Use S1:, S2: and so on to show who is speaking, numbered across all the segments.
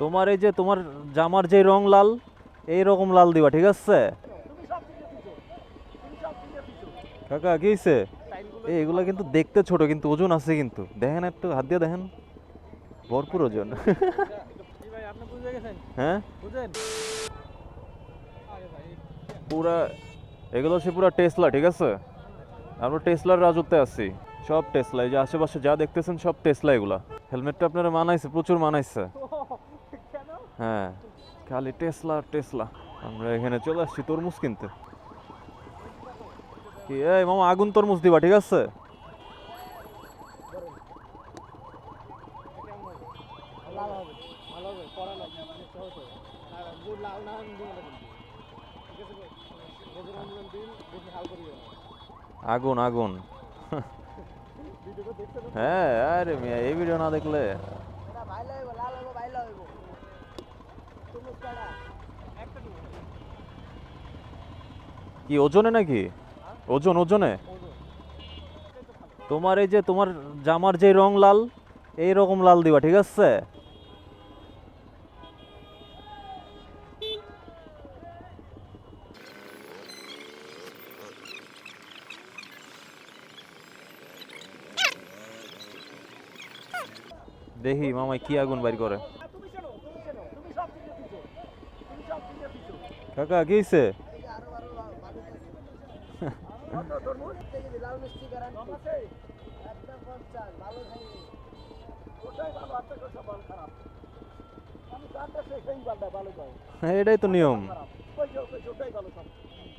S1: তোমার এই যে তোমার জামার যে রং লাল, এই রকম লাল দিবা, ঠিক আছে? কাকা, কি হয়েছে এই এগুলা কিন্তু দেখতে ছোট, কিন্তু ওজন আছে কিন্তু। দেখেন একটু, হাত দিয়ে দেখেন। ভরপুর ওজন। হ্যাঁ? পুরা, এগুলো হচ্ছে পুরা টেসলা ঠিক আছে? আমরা টেসলার রাজত্বে আছি। সব টেসলা এই যে আশেপাশে যা দেখতেছেন সব টেসলা এগুলা। হেলমেটটা আপনারা মানাইছে, প্রচুর মানাইছে। হ্যাঁ খালি টেসলা টেসলা আমরা এখানে চলে আসছি তরমুজ কিনতে। কি, এই মামা, আগুন তরমুজ দিবা, ঠিক আছে? আগুন আগুন। হ্যাঁ আরে মিয়া, এই ভিডিও না দেখলে। কি, ওজনে নাকি? ওজন, ওজনে? তোমার এই যে, তোমার জামার যে রং লাল, এই রকম লাল দিবা, ঠিক আছে? দেখি, মামাই কি আগুন বাইর করে?
S2: ভালো পাই
S1: হ্যাঁ এটাই তো নিয়ম।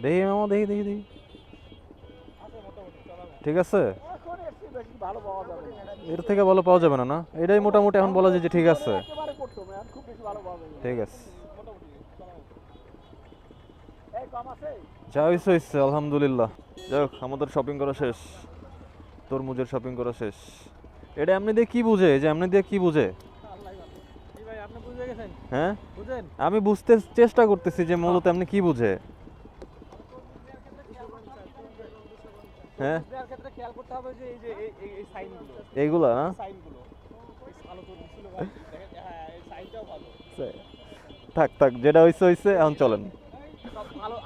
S1: দেখি মামা, দেখি দেখি দেখি। ঠিক আছে। এর থেকে ভালো পাওয়া যাবে না না? এটাই মোটামুটি এখন বলা যায় যে ঠিক আছে। ঠিক আছে
S2: মোটামুটি চালানো এই কম আছে
S1: যা হয়েছে হয়েছে আলহামদুলিল্লাহ। যাই হোক আমাদের শপিং করা শেষ। তরমুজের শপিং করা শেষ। এটা এমনি দিয়ে কি বুঝে? যে এমনি দিয়ে কি বুঝে?
S2: আপনি
S1: হ্যাঁ? আমি বুঝতে চেষ্টা করতেছি যে মূলত এমনি কি বুঝে। হ্যাঁ? এইগুলা না
S2: হ্যাঁ ভালো।
S1: থাক থাক যেটা হয়েছে হয়েছে এখন চলেন।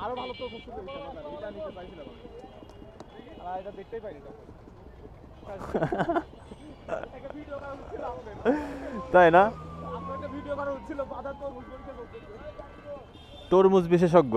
S2: আরও ভালো তো খুব সুন্দর এটা। নিতে পাইছিলাম আর এটা দেখতেই পাইনি তখন। একটা ভিডিও করা হচ্ছিল
S1: তাই না?
S2: আপনার ভিডিও করা হচ্ছিল বাধা তো বুঝতে
S1: তরমুজ বিশেষজ্ঞ।